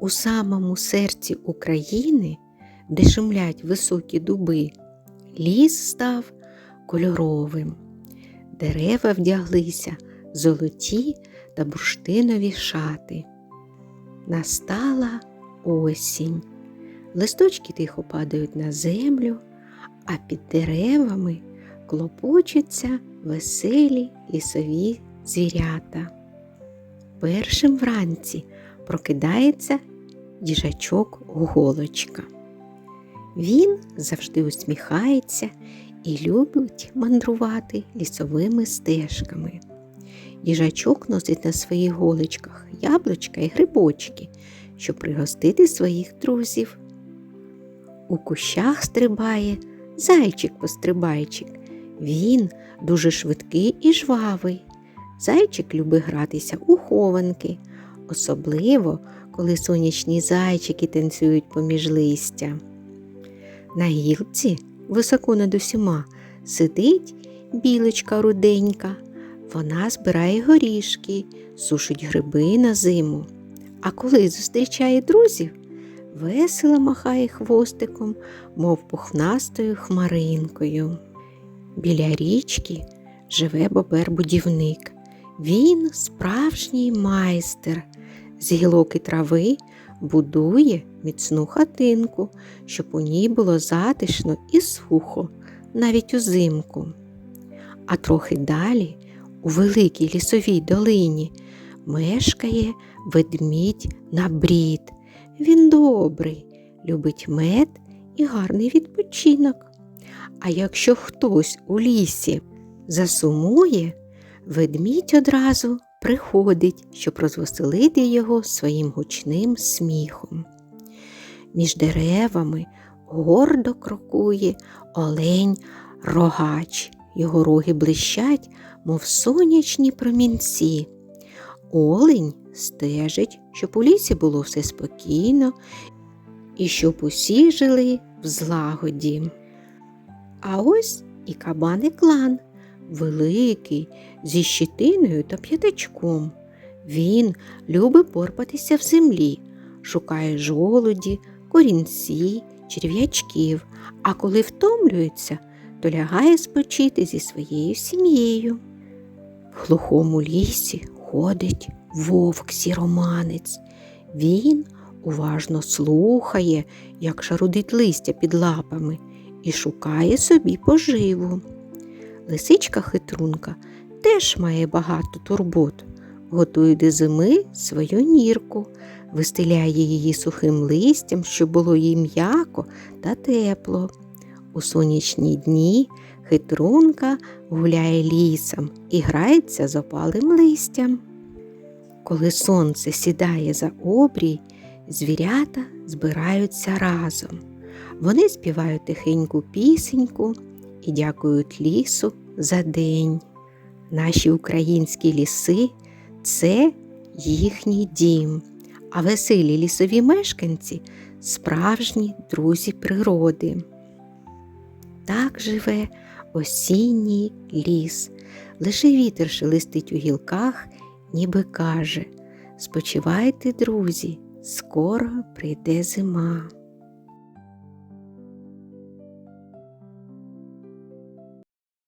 У самому серці України, де шумлять високі дуби, ліс став кольоровим. Дерева вдяглися золоті та бурштинові шати. Настала осінь. Листочки тихо падають на землю, а під деревами клопочуться веселі лісові звірята. Першим вранці прокидається діжачок голочка. Він завжди усміхається і любить мандрувати лісовими стежками. Їжачок носить на своїх голочках яблучка і грибочки, щоб пригостити своїх друзів. У кущах стрибає зайчик-пострибайчик. Він дуже швидкий і жвавий. Зайчик любить гратися у хованки, особливо коли сонячні зайчики танцюють поміж листя. На гілці, високо над усіма, сидить білочка руденька. Вона збирає горішки, сушить гриби на зиму. А коли зустрічає друзів, весело махає хвостиком, мов пухнастою хмаринкою. Біля річки живе бобер-будівник. Він справжній майстер. З гілок і трави будує міцну хатинку, щоб у ній було затишно і сухо, навіть узимку. А трохи далі, у великій лісовій долині, мешкає ведмідь на брід. Він добрий, любить мед і гарний відпочинок. А якщо хтось у лісі засумує, ведмідь одразу приходить, щоб розвеселити його своїм гучним сміхом. Між деревами гордо крокує олень рогач. Його роги блищать, мов сонячні промінці. Олень стежить, щоб у лісі було все спокійно і щоб усі жили в злагоді. А ось і кабаний клан, великий, зі щитиною та п'ятачком. Він любить порпатися в землі, шукає жолуді, корінці, черв'ячків, а коли втомлюється, то лягає спочити зі своєю сім'єю. В глухому лісі ходить вовк сіроманець. Він уважно слухає, як шарудить листя під лапами, і шукає собі поживу. Лисичка хитрунка теж має багато турбот, готує до зими свою нірку, вистеляє її сухим листям, щоб було їй м'яко та тепло. У сонячні дні хитрунка гуляє лісом і грається з опалим листям. Коли сонце сідає за обрій, звірята збираються разом. Вони співають тихеньку пісеньку і дякують лісу за день. Наші українські ліси це їхній дім, а веселі лісові мешканці справжні друзі природи. Так живе осінній ліс, лише вітер шелестить у гілках, ніби каже Спочивайте, друзі, скоро прийде зима.